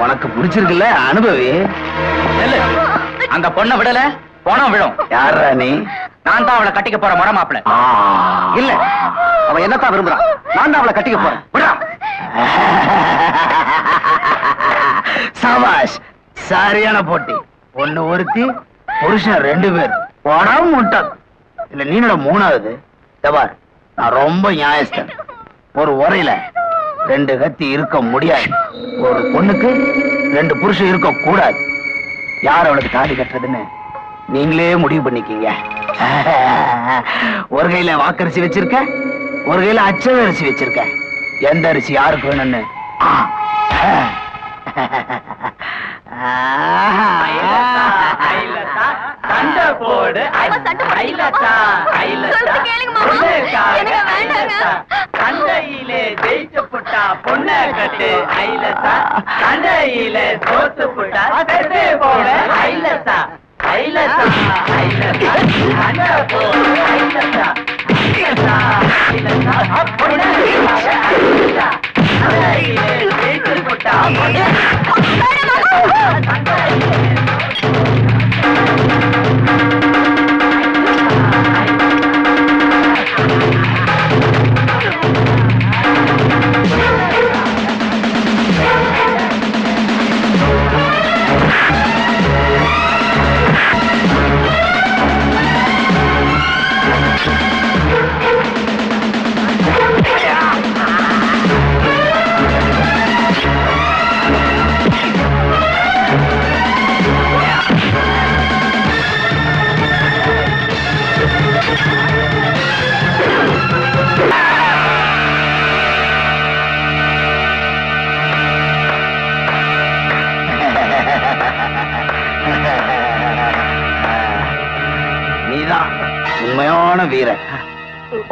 உனக்கு பிடிச்சிருக்குல்ல அனுபவி. அந்த பொண்ணை விடல பணம் விழும். யாரா நீ? நான் தான் அவளை கட்டிக்க போற முறை மாப்பிள. இல்ல. அவ என்னத்தான் விரும்புறான் நான் தான் அவளை கட்டிக்க போறேன். விடுறான் சபாஷ் சரியான போட்டி. ஒண்ணு ஒருத்தி புருஷன் ரெண்டு பேர். பணம் முட்டம் இல்ல நீனோட மூணாவது. தபார் நான் ரொம்ப நியாயஸ்தன். ஒரு உரையில ரெண்டு கத்தி இருக்க முடியாது. ஒரு பொண்ணுக்கு ரெண்டு புருஷன் இருக்க கூடாது. யார் அவளுக்கு தாலி கட்டுறதுன்னு நீங்களே முடிவு பண்ணிக்கீங்க. ஒரு கையில வாக்கரிசி வச்சிருக்க ஒரு கையில அச்சத அரிசி வச்சிருக்க. எந்த அரிசி யாருக்கு வேணும்னு? ஆ. சண்டை போடு. சண்டையிலே ஜெயிச்சு புட்டா பொண்ண கட்டு ஐலசா சண்டையில தோத்து புட்டா செத்து போட. ஐலசா ஐலசா ஐலசா சண்டை போடு. ஐலசா ஐலசா ஐலசா பொண்ண ஐலசா சண்டையிலே ஜெயிச்சு புட்டா பொண்ண சண்டையிலே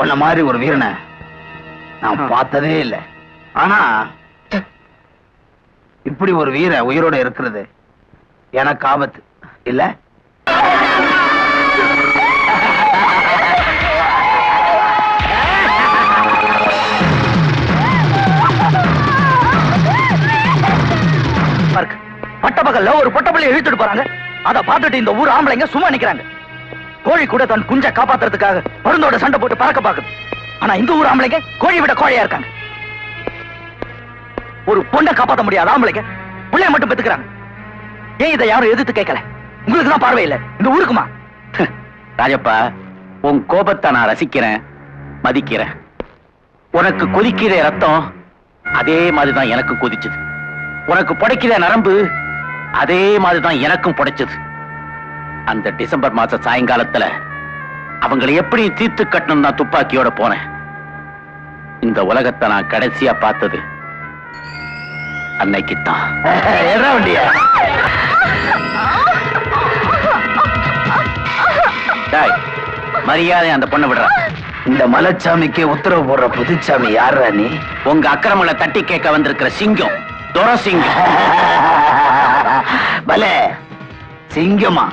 உன்ன மாதிரி ஒரு வீரனை நான் பார்த்ததே இல்லை. ஆனா இப்படி ஒரு வீர உயிரோட இருக்கிறது எனக்கு ஆபத்து. இல்ல? பாருக்கு பட்ட பகல்ல ஒரு பொட்ட பிள்ளைய இழுத்துட்டு போறாங்க. அத பார்த்துட்டு இந்த ஊர் ஆம்பளைங்க சும்மா நிக்கிறாங்க. கோழி கூட தன் குஞ்ச காப்பாத்துறதுக்காக பருந்தோட சண்டை போட்டு பறக்க பாக்குது ஆனா இந்த ஊர் ஆம்பளைங்க கோழி விட கோழையா இருக்காங்க. ஒரு பொண்ணை காப்பாத்த முடியாத ஆம்பளைங்க பிள்ளைய மட்டும் பெத்துக்கிறாங்க. ஏன் இதை யாரும் எதிர்த்து கேட்கல? உங்களுக்கு தான் பார்வை இல்ல. இந்த ஊருக்குமா? ராஜப்பா உன் கோபத்தை நான் ரசிக்கிறேன் மதிக்கிறேன். உனக்கு கொதிக்கிற ரத்தம் அதே மாதிரிதான் எனக்கு கொதிச்சது. உனக்கு புடைக்கிற நரம்பு அதே மாதிரிதான் எனக்கும் புடைச்சது. அந்த டிசம்பர் மாச சாயங்காலத்துல அவங்களை எப்படி தீர்த்து கட்டணும் நான் துப்பாக்கியோட போனேன். இந்த உலகத்தை நான் கடைசியா பார்த்தது அன்னைக்குத்தான். மரியாதை அந்த பொண்ணை விடுற. இந்த மலைச்சாமிக்கு உத்தரவு போடுற புதுச்சாமி யாரா நீ? உங்க அக்கிரமங்களை தட்டி கேட்க வந்திருக்கிற சிங்கம் துர சிங்கம். பலே சிங்கமா?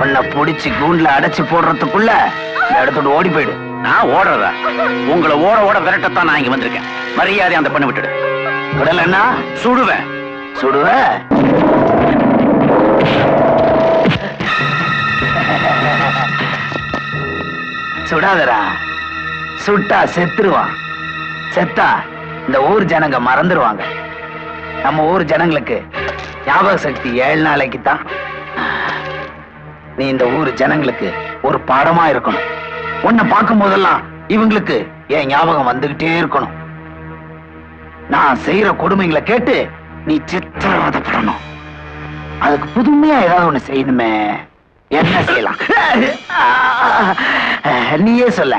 உன்னை புடிச்சு கூண்டுல அடைச்சு போடுறதுக்குள்ள இந்த இடத்தோட ஓடி போயிடு. நான் ஓடுறதா? உங்களை ஓட ஓட விரட்டத்தான் நான் இங்க வந்திருக்கேன். மரியாதை அந்த பண்ண விட்டுடு. விடலன்னா சுடுவேன். சுடுவ? சுடாதரா சுட்டா செத்துருவான். செத்தா இந்த ஊர் ஜனங்க மறந்துடுவாங்க நம்ம ஊர் ஜனங்களுக்கு ஞாபக சக்தி ஏழு நாளைக்கு தான் நீ இந்த ஊர் ஜனங்களுக்கு ஒரு பாடமா இருக்கணும். உன்னை பார்க்கும் போதெல்லாம் இவங்களுக்கு என் ஞாபகம் வந்துகிட்டே இருக்கணும். நான் செய்யற கொடுமைகளை கேட்டு நீ சித்திரவதப்படணும். அதுக்கு புதுமையா ஏதாவது ஒண்ணு செய்யணுமே. என்ன செய்யலாம்? நீயே சொல்ல.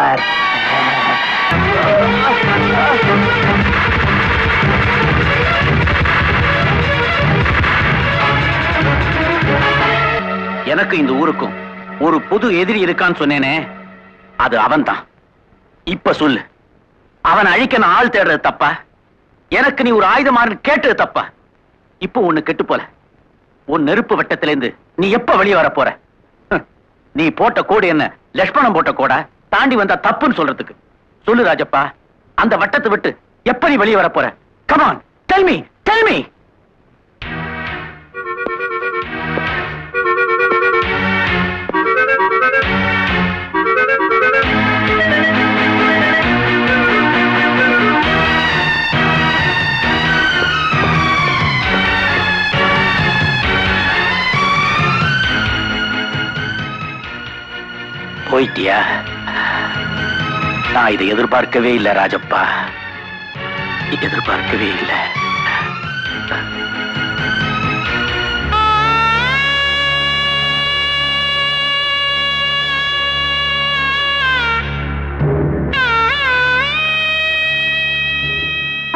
அலையுது எனக்கு இந்த ஊருக்கும் ஒரு புது எதிரி இருக்கான்னு சொன்னேனே அது அவன்தான். இப்ப சொல்லு அவன் அழிக்க நான் ஆள் தேடுறது தப்பா? எனக்கு நீ ஒரு ஆயுதமாறு கேட்டது தப்பா? இப்போ ஒண்ணு கெட்டு போல. உன் நெருப்பு வட்டத்திலிருந்து நீ எப்ப வெளியே வர போற? நீ போட்ட கோடு என்ன? லட்சுமணம் போட்ட கோடா? தாண்டி வந்தா தப்புன்னு சொல்றதுக்கு. சொல்லு ராஜப்பா அந்த வட்டத்தை விட்டு எப்படி வெளியே வர போற come on tell me tell me போயிட்டியா? நான் இதை எதிர்பார்க்கவே இல்லை ராஜப்பா. எதிர்பார்க்கவே இல்லை.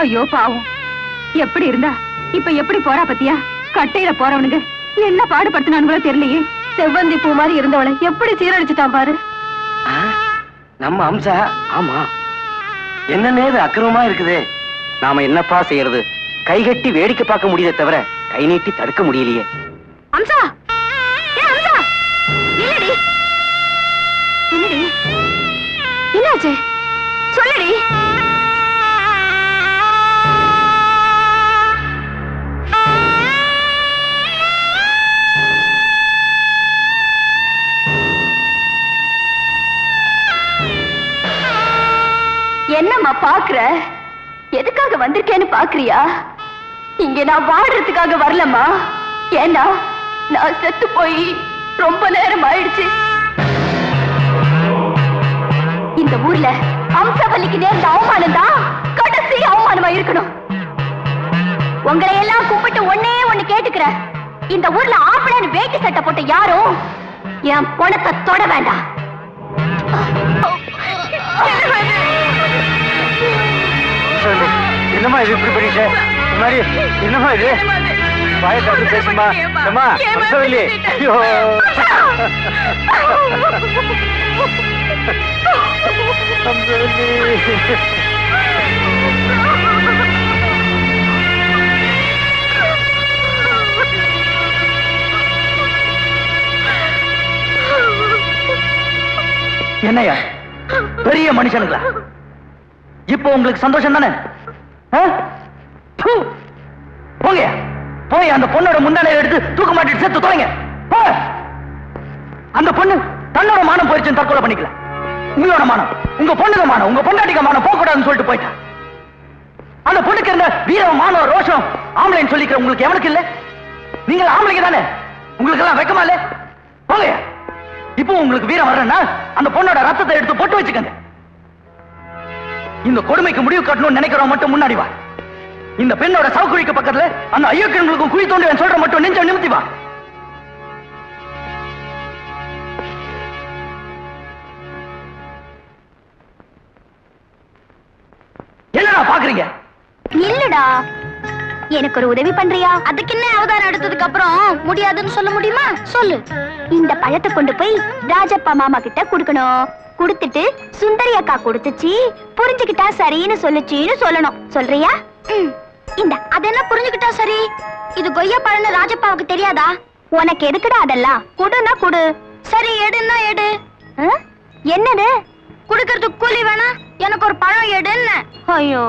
ஐயோ பாவம். எப்படி இருந்தா? இப்ப எப்படி போறா பத்தியா? கட்டையில போறவனுங்க என்ன பாடுபடுத்தினானுங்களோ தெரியலையே. செவ்வந்தி பூ மாதிரி இருந்தவளை எப்படி சீரழிச்சுட்டான் பாரு. நம்ம அம்சா ஆமா. என்னன்னே இது அக்கிரமமா இருக்குது. நாம என்னப்பா செய்யறது? கை கட்டி வேடிக்கை பார்க்க முடியுதே தவிர கை நீட்டி தடுக்க முடியலையே. அம்சா! அம்சா! இல்லடி. என்னடி? என்னாச்சு? சொல்லடி. பாக்குற எதுக்காக வந்திருக்கேன்னு பாக்குறியா இங்க நான் வாடுறதுக்காக வரலம்மா. ஏன்னா நான் செத்து போய் ரொம்ப நேரம் ஆயிடுச்சு. இந்த ஊர்ல அம்சவல்லிக்கு நேர்ந்த அவமானம் தான் கடைசி அவமானமா இருக்கணும். உங்களை எல்லாம் கூப்பிட்டு ஒன்னே ஒண்ணு கேட்டுக்கிறேன் இந்த ஊர்ல ஆம்பளைன்னு வேட்டி சட்டை போட்ட யாரும் என் பணத்தை தொட வேண்டாம். என்னம்மா இது இப்படி பண்ணிட்ட? இந்த மாதிரி என்னம்மா இது? வாய தட்டு பேசுமா அம்மா சொல்லி ஐயோ. என்னையா பெரிய மனுஷனுங்களா? இப்போ உங்களுக்கு சந்தோஷம் தானே? போங்க. போய் அந்த பொண்ணோட முந்தானையை எடுத்து தூக்க மாட்டிட்டு சேர்த்து தொலைங்க. அந்த பொண்ணு தன்னோட மானம் போயிடுச்சுன்னு தற்கொலை பண்ணிக்கல. உங்களோட மானம். உங்க பொண்ணுங்க மானம். உங்க பொண்டாட்டிக்க மானம். போக கூடாதுன்னு சொல்லிட்டு போயிட்டா. அந்த பொண்ணுக்கு இருந்த வீரம் மானம் ரோஷம் ஆம்பளைன்னு சொல்லிக்கிற உங்களுக்கு எவனுக்கு இல்ல? நீங்க ஆம்பளைங்க தானே? உங்களுக்கு எல்லாம் வெக்கமா இல்ல? போங்க. இப்போ உங்களுக்கு வீரம் வரலன்னா அந்த பொண்ணோட ரத்தத்தை எடுத்து போட்டு வச்சுக்கங்க. இந்த கொடுமைக்கு முடிவு கட்டணும்னு நினைக்கிறோம் மட்டும் முன்னாடி வா. இந்த பெண்ணோட சவுக்குழிக்கு பக்கத்துல அந்த ஐயக்கிழங்களுக்கும் குழி தோண்டி சொல்ற மட்டும் நெஞ்ச நிமித்தி வா. என்னடா பாக்குறீங்க? இல்லடா. எனக்கு ஒரு உதவி பண்றியா? அதுக்கு என்ன அவதாரம் எடுத்ததுக்கு அப்புறம் முடியாதுன்னு சொல்ல முடியுமா? சொல்லு. இந்த பழத்தை கொண்டு போய் ராஜப்பா மாமா கிட்ட குடுக்கணும். கொடுத்துட்டு சுந்தரி அக்கா கொடுத்துச்சு புரிஞ்சுக்கிட்டா சரின்னு சொல்லுச்சின்னு சொல்லணும். சொல்றியா. இந்த அது என்ன புரிஞ்சுக்கிட்டா சரி. இது கொய்யா பழம்னு ராஜப்பாவுக்கு தெரியாதா? உனக்கு எதுக்குடா அதெல்லாம்? குடுனா குடு. சரி எடுன்னா எடு? என்னது? குடுக்கறதுக்கு கூலி வேணா? எனக்கு ஒரு பழம் எடுன்னு. ஐயோ.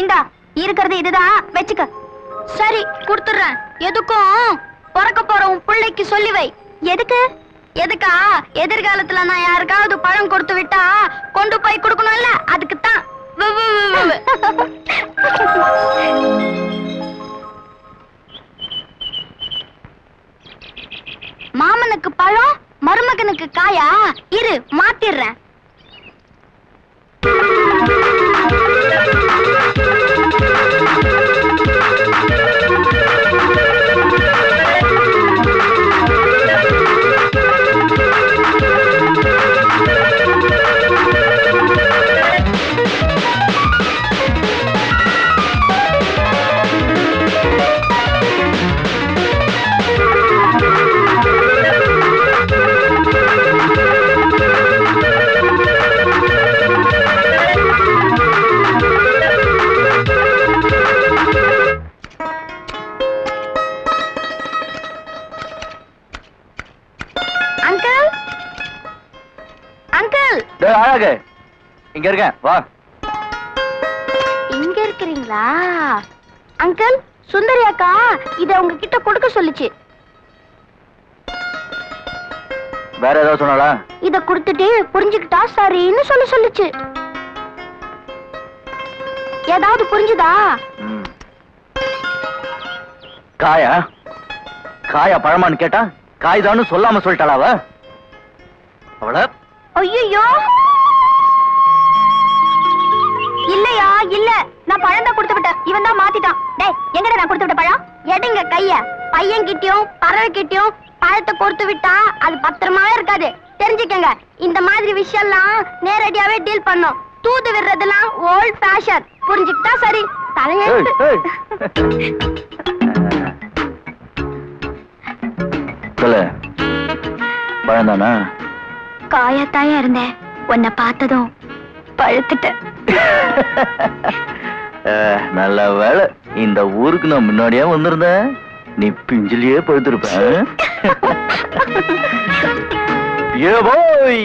இந்தா இருக்கிறது இதுதான். வச்சுக்க. சரி கொடுத்துடுறேன். எதுக்கும்? பிறக்க போற உன் பிள்ளைக்கு சொல்லி வை. எதுக்கு? எதுக்கா? எதிர்காலத்துல நான் யாருக்காவது பழம் கொடுத்து விட்டா கொண்டு போய் கொடுக்கணும்ல? அதுக்குத்தான். மாமனுக்கு பழம் மருமகனுக்கு காயா? இரு மாத்திடுறேன் இங்க இருக்கேன் வா. இங்க இருக்கிறீங்களா? அங்கிள் சுந்தரி அக்கா இத உங்ககிட்ட கொடுக்க சொல்லுச்சு. வேற ஏதாவது சொன்னாலா இத கொடுத்துட்டு புரிஞ்சுக்கிட்டா சரின்னு சொல்ல சொல்லுச்சு. ஏதாவது புரிஞ்சுதா. காயா? காயா பழமான்னு கேட்டா காய்தான்னு சொல்லாம சொல்லிட்டாளா அவ? அவள? ஐயோ கைய பையன் கிட்டயும் பறவை கிட்டயும் பழத்தை கொடுத்து விட்டா அது பத்திரமாவே இருக்காது. தெரிஞ்சுக்கங்க இந்த மாதிரி விஷயம்லாம் நேரடியாவே டீல் பண்ணோம். தூது விடுறதெல்லாம் ஓல்ட் ஃபேஷன் புரிஞ்சுக்கிட்டா சரி? தலையெழுத்து பழம்தானா காயத்தாயா இருந்தேன். உன்னை பார்த்ததும் பழுத்துட்டேன். நல்ல வேலை இந்த ஊருக்கு நான் முன்னாடியே வந்திருந்தேன். நீ பிஞ்சிலேயே படுத்திருப்ப ஏ போய்!